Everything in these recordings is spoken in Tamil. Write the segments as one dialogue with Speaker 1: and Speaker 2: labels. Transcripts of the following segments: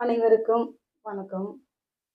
Speaker 1: அனைவருக்கும் வணக்கம்.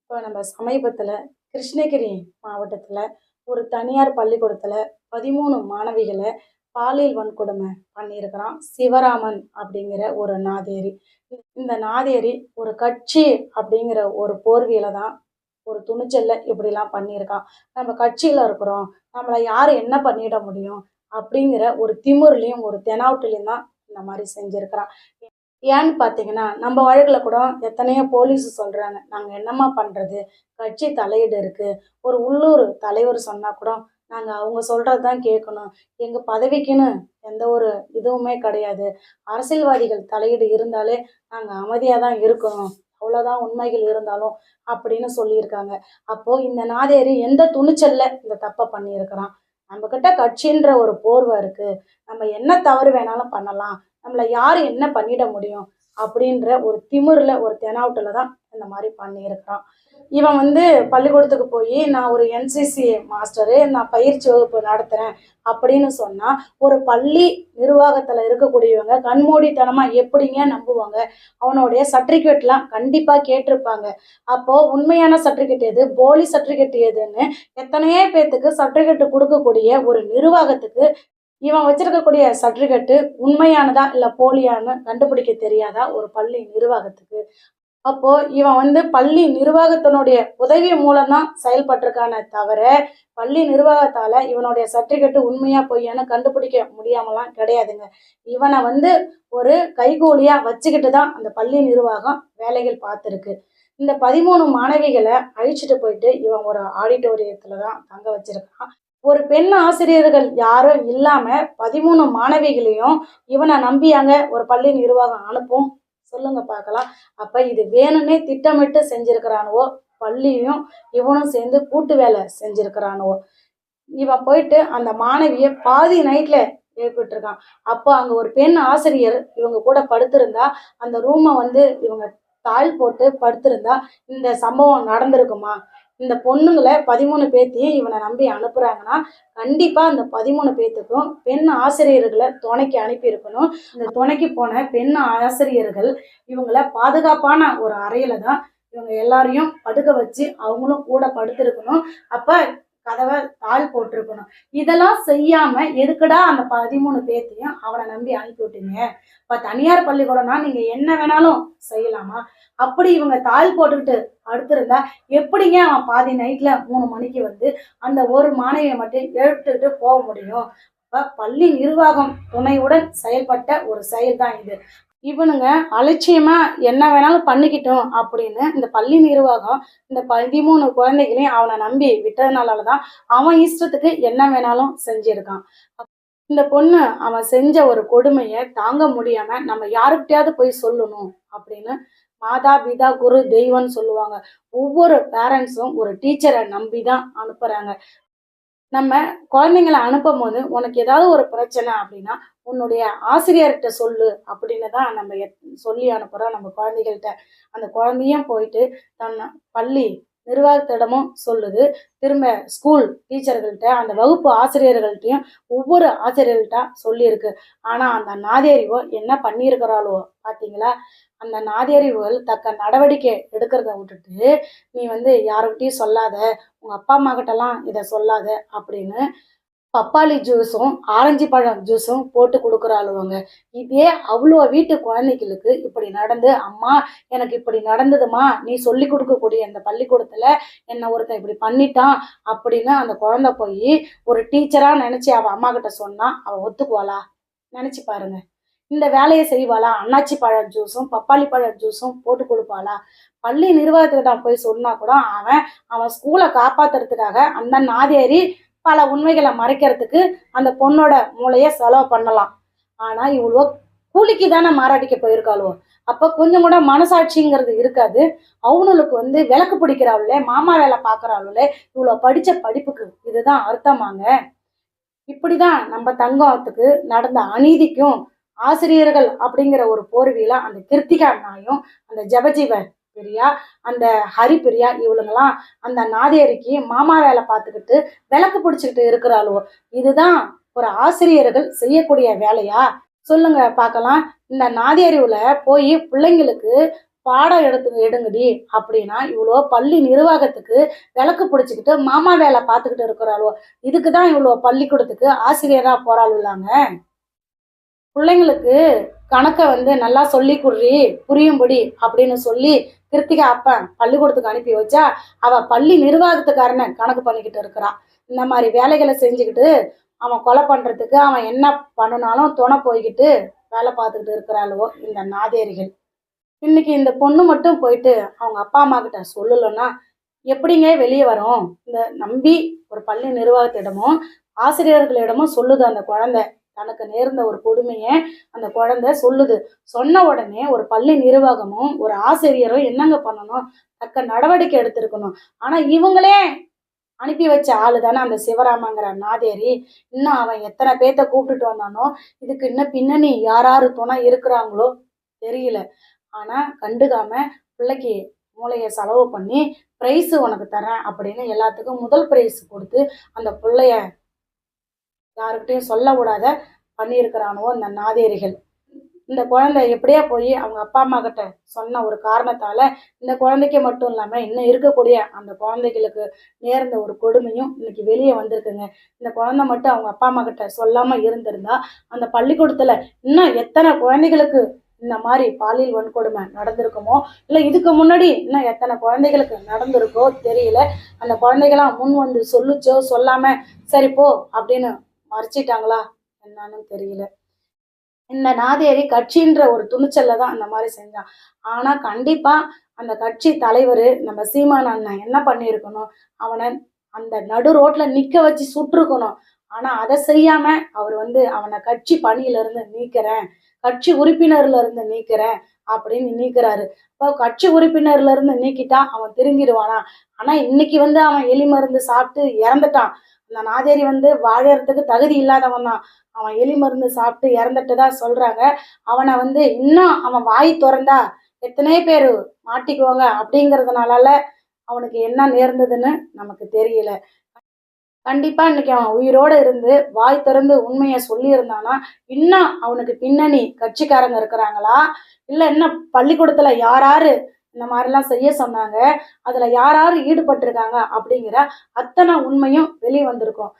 Speaker 1: இப்போ நம்ம சமீபத்தில் கிருஷ்ணகிரி மாவட்டத்தில் ஒரு தனியார் பள்ளிக்கூடத்தில் பதிமூணு மாணவிகளை பாலியல் வன்கொடுமை பண்ணியிருக்கிறான் சிவராமன் அப்படிங்கிற ஒரு நாதேரி இந்த நாதேரி ஒரு கட்சி அப்படிங்கிற ஒரு போர்வியில தான் ஒரு துணிச்சல்ல இப்படிலாம் பண்ணியிருக்கான். நம்ம கட்சியில் இருக்கிறோம் நம்மளை யார் என்ன பண்ணிட முடியும் அப்படிங்கிற ஒரு திமிர்லையும் ஒரு தெனாவட்டுலையும் தான் இந்த மாதிரி செஞ்சுருக்கிறான். ஏன்னு பார்த்தீங்கன்னா நம்ம வழக்கில் கூட எத்தனையோ போலீஸ் சொல்கிறாங்க நாங்கள் என்னம்மா பண்ணுறது கட்சி தலையீடு இருக்குது ஒரு உள்ளூர் தலைவர் சொன்னால் கூட நாங்கள் அவங்க சொல்கிறது தான் கேட்கணும். எங்கள் பதவிக்குன்னு எந்த ஒரு இதுவுமே கிடையாது. அரசியல்வாதிகள் தலையீடு இருந்தாலே நாங்கள் அமைதியாக தான் இருக்கணும். அவ்வளோதான் உண்மைகள் இருந்தாலும் அப்படின்னு சொல்லியிருக்காங்க. அப்போது இந்த நாதேரி எந்த துணிச்சல்ல இந்த தப்பை பண்ணியிருக்கிறான்? நம்மக்கிட்ட கட்சின்ற ஒரு போர்வை இருக்குது நம்ம என்ன தவறு வேணாலும் பண்ணலாம். நம்மளை யார் என்ன பண்ணிட முடியும் அப்படின்ற ஒரு திமிரில் ஒரு தெனாவட்டில் தான் இந்த மாதிரி பண்ணியிருக்கிறான். இவன் வந்து பள்ளிக்கூடத்துக்கு போய் நான் ஒரு என்சிசி மாஸ்டரு நான் பயிற்சி வகுப்பு நடத்துகிறேன் அப்படின்னு சொன்னால் ஒரு பள்ளி நிர்வாகத்தில் இருக்கக்கூடியவங்க கண்மூடித்தனமாக எப்படிங்க நம்புவாங்க? அவனுடைய சர்டிஃபிகேட்லாம் கண்டிப்பாக கேட்டிருப்பாங்க. அப்போது உண்மையான சர்டிஃபிகேட் எது? போலி சர்டிஃபிகேட் எதுன்னு எத்தனையோ பேர்த்துக்கு சர்டிஃபிகேட் கொடுக்கக்கூடிய ஒரு நிர்வாகத்துக்கு இவன் வச்சிருக்கக்கூடிய சர்டிஃபிகேட்டு உண்மையானதா இல்லை போலியான்னு கண்டுபிடிக்க தெரியாதா ஒரு பள்ளி நிர்வாகத்துக்கு? அப்போ இவன் வந்து பள்ளி நிர்வாகத்தினுடைய உதவி மூலம்தான் செயல்பட்டிருக்கானே தவிர பள்ளி நிர்வாகத்தால இவனுடைய சர்டிஃபிகேட்டு உண்மையா பொய்யான்னு கண்டுபிடிக்க முடியாமலாம் கிடையாதுங்க. இவனை வந்து ஒரு கைகூலியா வச்சுக்கிட்டு தான் அந்த பள்ளி நிர்வாகம் வேலைகள் பார்த்துருக்கு. இந்த பதிமூணு மாணவிகளை அழிச்சிட்டு போயிட்டு இவன் ஒரு ஆடிட்டோரியத்துல தான் தங்க வச்சிருக்கான். ஒரு பெண் ஆசிரியர்கள் யாரும் இல்லாம பதிமூணு மாணவிகளையும் இவனை நம்பியாங்க ஒரு பள்ளி நிர்வாகம் அனுப்பும். சொல்லுங்க பார்க்கலாம். அப்ப இது வேணும்னே திட்டமிட்டு செஞ்சிருக்கிறானுவோ? பள்ளியும் இவனும் சேர்ந்து கூட்டு வேலை செஞ்சிருக்கிறானுவோ? இவன் போயிட்டு அந்த மாணவியை பாதி நைட்ல ஏற்பட்டிருக்கான். அப்போ அங்க ஒரு பெண் ஆசிரியர் இவங்க கூட படுத்திருந்தா அந்த ரூமை வந்து இவங்க தாழ் போட்டு படுத்திருந்தா இந்த சம்பவம் நடந்திருக்குமா? இந்த பொண்ணுங்களை பதிமூணு பேர்த்தையும் இவனை நம்பி அனுப்புறாங்கன்னா கண்டிப்பா அந்த பதிமூணு பேர்த்துக்கும் பெண் ஆசிரியர்களை துணைக்கு அனுப்பியிருக்கணும். இந்த துணைக்கு போன பெண் ஆசிரியர்கள் இவங்களை பாதுகாப்பான ஒரு அறையில தான் இவங்க எல்லாரையும் படுக்க வச்சு அவங்களும் கூட படுத்திருக்கணும். அப்ப கதவை தாள் போட்டிருக்கணும். இதெல்லாம் செய்யாம எதுக்குடா அந்த பதிமூணு பேர்த்தையும் அவனை நம்பி அனுப்பி விட்டீங்க? இப்ப தனியார் பள்ளிக்கூடம்னா நீங்க என்ன வேணாலும் செய்யலாமா? அப்படி இவங்க தாள் போட்டுக்கிட்டு அடுத்திருந்தா எப்படிங்க அவன் பாதி நைட்ல மூணு மணிக்கு வந்து அந்த ஒரு மாணவியை மட்டும் எழுத்துக்கிட்டு போக முடியும்? பள்ளி நிர்வாகம் துணையுடன் செயல்பட்ட ஒரு செயல் தான் இது. இவனுங்க அலட்சியமா என்ன வேணாலும் பண்ணிக்கிட்டோம் அப்படின்னு இந்த பள்ளி நிர்வாகம் இந்த பதிமூணு குழந்தைகளையும் அவனை நம்பி விட்டதுனால தான் அவன் இஷ்டத்துக்கு என்ன வேணாலும் செஞ்சிருக்கான். இந்த பொண்ணு அவன் செஞ்ச ஒரு கொடுமையை தாங்க முடியாம நம்ம யாருக்கிட்டையாவது போய் சொல்லணும் அப்படின்னு மாதா பிதா குரு தெய்வம்னு சொல்லுவாங்க. ஒவ்வொரு பேரண்ட்ஸும் ஒரு டீச்சரை நம்பி தான் அனுப்புறாங்க. நம்ம குழந்தைங்களை அனுப்பும் போது உனக்கு ஏதாவது ஒரு பிரச்சனை அப்படின்னா உன்னுடைய ஆசிரியர்கிட்ட சொல்லு அப்படின்னு தான் நம்ம எத்- சொல்லி அனுப்புகிறோம் நம்ம குழந்தைகள்கிட்ட. அந்த குழந்தையும் போயிட்டு தன் பள்ளி நிர்வாகத்திடமும் சொல்லுது. திரும்ப ஸ்கூல் டீச்சர்கள்ட்ட அந்த வகுப்பு ஆசிரியர்கள்ட்டையும் ஒவ்வொரு ஆசிரியர்கள்ட்ட சொல்லியிருக்கு. ஆனால் அந்த நாதேரிவோ என்ன பண்ணியிருக்கிறாளோ பார்த்தீங்களா அந்த நாதியறிவுகள் தக்க நடவடிக்கை எடுக்கிறத விட்டுட்டு நீ வந்து யாருக்கிட்டையும் சொல்லாத உங்கள் அப்பா அம்மா கிட்டலாம் இதை சொல்லாத அப்படின்னு பப்பாளி ஜூஸும் ஆரஞ்சு பழம் ஜூஸும் போட்டு கொடுக்குறாளுவங்க. இதே அவ்வளோ வீட்டு குழந்தைகளுக்கு இப்படி நடந்து அம்மா எனக்கு இப்படி நடந்ததுமா? நீ சொல்லி கொடுக்கக்கூடிய இந்த பள்ளிக்கூடத்தில் என்னை ஒருத்தன் இப்படி பண்ணிட்டான் அப்படின்னு அந்த குழந்தை போய் ஒரு டீச்சராக நினச்சி அவள் அம்மா கிட்ட சொன்னா அவள் ஒத்துக்குவாளா? நினச்சி பாருங்கள் இந்த வேலையை செய்வாளா? அன்னாச்சி பழம் ஜூஸும் பப்பாளி பழம் ஜூஸும் போட்டு கொடுப்பாளா? பள்ளி நிர்வாகத்துக்கிட்ட போய் சொன்னா கூட அவன் அவன் ஸ்கூலை காப்பாத்துறதுக்காக அந்த நாதேரி பல உண்மைகளை மறைக்கிறதுக்கு அந்த பொண்ணோட மூளைய செலவு பண்ணலாம். ஆனா இவ்வளோ கூலிக்கு தானே மாறாடிக்க போயிருக்காளோ? அப்ப கொஞ்சம் கூட மனசாட்சிங்கிறது இருக்காது. அவனுக்கு வந்து விளக்கு பிடிக்கிறாளே மாமா வேலை பார்க்கறாளே இவ்வளோ படிச்ச படிப்புக்கு. இதுதான் அர்த்தமாங்க. இப்படிதான் நம்ம தங்கத்துக்கு நடந்த அநீதிக்கும் ஆசிரியர்கள் அப்படிங்கிற ஒரு போர்வியில அந்த கிருத்திகா நாயும் அந்த ஜபஜீவ பிரியா அந்த ஹரி பிரியா இவளுங்கெல்லாம் அந்த நாதேரிக்கு மாமா வேலை பார்த்துக்கிட்டு விளக்கு பிடிச்சிக்கிட்டு இருக்கிறாளோ. இதுதான் ஒரு ஆசிரியர்கள் செய்யக்கூடிய வேலையா? சொல்லுங்க பார்க்கலாம். இந்த நாதி போய் பிள்ளைங்களுக்கு பாடம் எடுத்து எடுங்கடி அப்படின்னா இவ்வளோ பள்ளி நிர்வாகத்துக்கு விளக்கு பிடிச்சிக்கிட்டு மாமா வேலை பார்த்துக்கிட்டு இருக்கிறாளோ. இதுக்கு தான் இவ்வளோ பள்ளிக்கூடத்துக்கு ஆசிரியராக போறாளுலாங்க பிள்ளைங்களுக்கு கணக்கை வந்து நல்லா சொல்லி குடுறி புரியும்படி அப்படின்னு சொல்லி கிருத்திகா அப்பன் பள்ளிக்கூடத்துக்கு அனுப்பி வச்சா அவ பள்ளி நிர்வாகத்துக்காரனை கணக்கு பண்ணிக்கிட்டு இருக்கிறான் இந்த மாதிரி வேலைகளை செஞ்சுக்கிட்டு அவன் கொலை பண்றதுக்கு அவன் என்ன பண்ணினாலும் துணை போய்கிட்டு வேலை பார்த்துக்கிட்டு இருக்கிறாளோ இந்த நாதேரிகள். இன்னைக்கு இந்த பொண்ணு மட்டும் போயிட்டு அவங்க அப்பா அம்மா கிட்ட சொல்லலைன்னா எப்படிங்க வெளியே வரும்? இந்த நம்பி ஒரு பள்ளி நிர்வாகத்திடமும் ஆசிரியர்களிடமும் சொல்லுது அந்த குழந்தை. தனக்கு நேர்ந்த ஒரு கொடுமையை அந்த குழந்தை சொல்லுது. சொன்ன உடனே ஒரு பள்ளி நிர்வாகமும் ஒரு ஆசிரியரும் என்னங்க பண்ணணும்? தக்க நடவடிக்கை எடுத்திருக்கணும். ஆனால் இவங்களே அனுப்பி வச்ச ஆளு தானே அந்த சிவராமங்கிற நாதேரி? இன்னும் அவன் எத்தனை பேர்த்த கூப்பிட்டுட்டு வந்தானோ? இதுக்கு இன்னும் பின்னணி யாராரு துணை இருக்கிறாங்களோ தெரியல. ஆனால் கண்டுக்காம பிள்ளைக்கு மூளையை செலவு பண்ணி ப்ரைஸு உனக்கு தரேன் அப்படின்னு எல்லாத்துக்கும் முதல் ப்ரைஸ் கொடுத்து அந்த பிள்ளைய யாருக்கிட்டையும் சொல்ல பண்ணியிருக்கிறானோ பண்ணியிருக்கிறானுவோ இந்த நாதேரிகள். இந்த குழந்தை எப்படியா போய் அவங்க அப்பா அம்மா கிட்ட சொன்ன ஒரு காரணத்தால இந்த குழந்தைக்கு மட்டும் இல்லாமல் இன்னும் இருக்கக்கூடிய அந்த குழந்தைகளுக்கு நேர்ந்த ஒரு கொடுமையும் இன்னைக்கு வெளியே வந்திருக்குங்க. இந்த குழந்தை மட்டும் அவங்க அப்பா அம்மா கிட்ட சொல்லாம இருந்திருந்தா அந்த பள்ளிக்கூடத்துல இன்னும் எத்தனை குழந்தைகளுக்கு இந்த மாதிரி பாலியல் வன்கொடுமை நடந்திருக்குமோ இல்லை இதுக்கு முன்னாடி இன்னும் எத்தனை குழந்தைகளுக்கு நடந்திருக்கோ தெரியல. அந்த குழந்தைகளாம் முன் வந்து சொல்லுச்சோ சொல்லாம சரி போ அப்படின்னு மறைச்சிட்டாங்களா என்னன்னு தெரியல. இந்த நாதேரி கட்சின்ற ஒரு துணிச்சல்ல தான் அந்த மாதிரி செஞ்சான் ஆனா கண்டிப்பா அந்த கட்சி தலைவர் நம்ம சீமான் அண்ணன் என்ன பண்ணியிருக்கணும் அவனை அந்த நடு ரோட்ல நிக்க வச்சு சுட்டிருக்கணும். ஆனா அதை செய்யாம அவர் வந்து அவனை கட்சி பணியில இருந்து நீக்கிறேன் கட்சி உறுப்பினர்ல இருந்து நீக்கிறேன் அப்படின்னு நீக்கிறாரு இப்போ கட்சி உறுப்பினர்ல இருந்து நீக்கிட்டா அவன் திரும்பிடுவானா ஆனா இன்னைக்கு வந்து அவன் எலி மருந்து சாப்பிட்டு இறந்துட்டான். அந்த நாதேரி வந்து வாழறதுக்கு தகுதி இல்லாதவன் தான். அவன் எலி மருந்து சாப்பிட்டு இறந்துட்டதா சொல்றாங்க. அவனை வந்து இன்னும் அவன் வாய் திறந்தா எத்தனை பேர் மாட்டிக்குவாங்க அப்படிங்கிறதுனால அவனுக்கு என்ன நேர்ந்ததுன்னு நமக்கு தெரியல. கண்டிப்பா இன்னைக்கு அவன் உயிரோட இருந்து வாய் திறந்து உண்மையை சொல்லியிருந்தானா இன்னும் அவனுக்கு பின்னணி கட்சிக்காரங்க இருக்கிறாங்களா? இல்ல இன்னும் பள்ளிக்கூடத்துல யாராரு இந்த மாதிரிலாம் செய்ய சொன்னாங்க? அதுல யாராரு ஈடுபட்டிருக்காங்க? அப்படிங்கிற அத்தனை உண்மையும் வெளியே வந்திருக்கும்.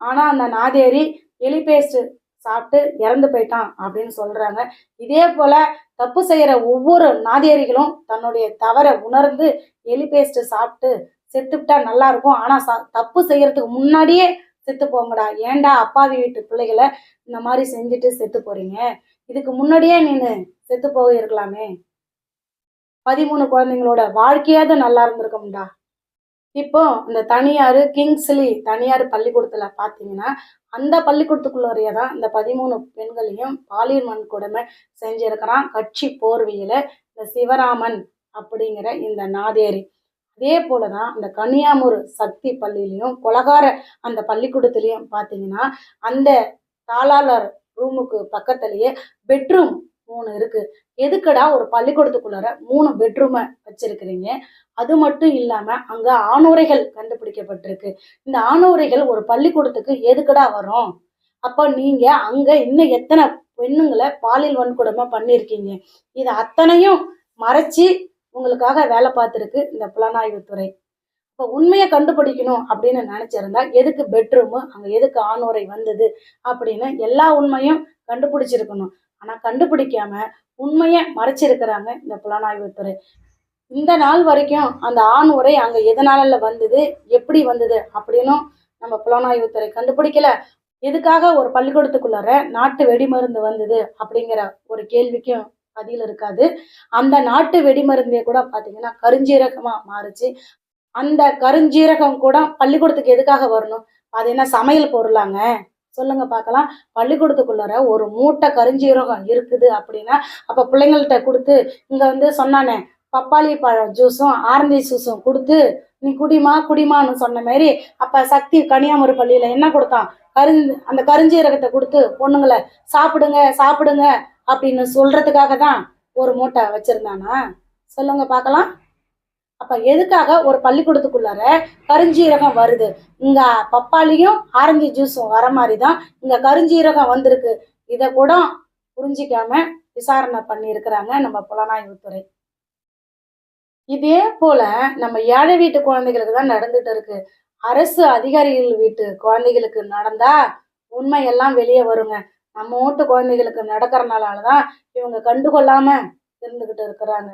Speaker 1: ஆனா அந்த நாதேரி எலி பேஸ்ட் சாப்பிட்டு இறந்து போயிட்டான் அப்படின்னு சொல்றாங்க. இதே போல தப்பு செய்யற ஒவ்வொரு நாதியரிகளும் தன்னுடைய தவறை உணர்ந்து எலி பேஸ்ட் சாப்பிட்டு செத்துவிட்டா நல்லா இருக்கும் ஆனா ச- தப்பு செய்யறதுக்கு முன்னாடியே செத்து போங்கடா. ஏன்டா அப்பாவி வீட்டு பிள்ளைகளை இந்த மாதிரி செஞ்சுட்டு செத்து போறீங்க? இதுக்கு முன்னாடியே நீனு செத்து போக இருக்கலாமே. பதிமூணு குழந்தைங்களோட வாழ்க்கையாவது நல்லா இருந்திருக்கும்டா. இப்போ இந்த தனியார் கிங்ஸ்லி தனியார் பள்ளிக்கூடத்துல பாத்தீங்கன்னா அந்த பள்ளிக்கூடத்துக்குள்ளறையே தான் இந்த பதிமூணு பெண்களையும் பாலியல் வன்கொடுமை செஞ்சிருக்கிறான் கட்சி போர்வியில இந்த சிவராமன் அப்படிங்கிற இந்த நாதேரி. அதே போலதான் அந்த கன்னியாமூர் சக்தி பள்ளியிலையும் கொலகார அந்த பள்ளிக்கூடத்துலேயும் பார்த்தீங்கன்னா அந்த தாளாளர் ரூமுக்கு பக்கத்துலேயே பெட்ரூம் மூணு இருக்கு. எதுக்கடா ஒரு பள்ளிக்கூடத்துக்குள்ளார மூணு பெட்ரூமை வச்சிருக்கிறீங்க? அது மட்டும் இல்லாம அங்க ஆணுரைகள் கண்டுபிடிக்கப்பட்டிருக்கு. இந்த ஆணுரைகள் ஒரு பள்ளிக்கூடத்துக்கு எதுக்கடா வரும் அப்ப நீங்க அங்க இன்னும் எத்தனை பெண்ணுங்களை பாலியல் வன்கொடுமை பண்ணியிருக்கீங்க? இது அத்தனையும் மறைச்சி உங்களுக்காக வேலை பார்த்துருக்கு இந்த புலனாய்வுத்துறை. இப்போ உண்மையை கண்டுபிடிக்கணும் அப்படின்னு நினச்சிருந்தா எதுக்கு பெட்ரூமு அங்கே எதுக்கு ஆணுரை வந்தது அப்படின்னு எல்லா உண்மையும் கண்டுபிடிச்சிருக்கணும். ஆனால் கண்டுபிடிக்காம உண்மையை மறைச்சிருக்கிறாங்க இந்த புலனாய்வுத்துறை. இந்த நாள் வரைக்கும் அந்த ஆண் உரை அங்கே எதனால வந்தது எப்படி வந்தது அப்படின்னும் நம்ம புலனாய்வுத்துறை கண்டுபிடிக்கல. எதுக்காக ஒரு பள்ளிக்கூடத்துக்குள்ளார நாட்டு வெடிமருந்து வந்தது அப்படிங்கிற ஒரு கேள்விக்கும் பதில் இருக்காது. அந்த நாட்டு வெடிமருந்தே கூட பார்த்தீங்கன்னா கருஞ்சீரகமா மாறுச்சு. அந்த கருஞ்சீரகம் கூட பள்ளிக்கூடத்துக்கு எதுக்காக வரணும்? அது என்ன சமையல் பொருளாங்க? சொல்லுங்க பார்க்கலாம் பள்ளிக்கூடத்துக்குள்ளார ஒரு மூட்டை கருஞ்சீரகம் இருக்குது அப்படின்னா அப்போ பிள்ளைங்கள்ட்ட கொடுத்து இங்கே வந்து சொன்னானே பப்பாளி பழம் ஜூஸும் ஆரஞ்சு ஜூஸும் கொடுத்து நீ குடிமா குடிமான்னு சொன்ன மாதிரி அப்ப சக்தி கன்னியாகுமரி பள்ளியில என்ன கொடுத்தான்? கருஞ்சு அந்த கருஞ்சீரகத்தை கொடுத்து பொண்ணுங்களை சாப்பிடுங்க சாப்பிடுங்க அப்படின்னு சொல்றதுக்காக தான் ஒரு மூட்டை வச்சிருந்தானா? சொல்லுங்க பார்க்கலாம். அப்ப எதுக்காக ஒரு பள்ளிக்கூடத்துக்குள்ளார கருஞ்சீரகம் வருது? இங்க பப்பாளியும் ஆரஞ்சு ஜூஸும் வர மாதிரி தான் இங்க கருஞ்சீரகம் வந்திருக்கு. இதை கூட புரிஞ்சிக்காம விசாரணை பண்ணி இருக்கிறாங்க நம்ம புலனாய்வுத்துறை. இதே போல நம்ம ஏழை வீட்டு குழந்தைகளுக்கு தான் நடந்துட்டு இருக்கு. அரசு அதிகாரிகள் வீட்டு குழந்தைகளுக்கு நடந்தா உண்மையெல்லாம் வெளியே வருங்க. நம்ம வீட்டு குழந்தைகளுக்கு நடக்கிறனால தான் இவங்க கண்டுகொள்ளாமல் இருந்துக்கிட்டு இருக்கிறாங்க.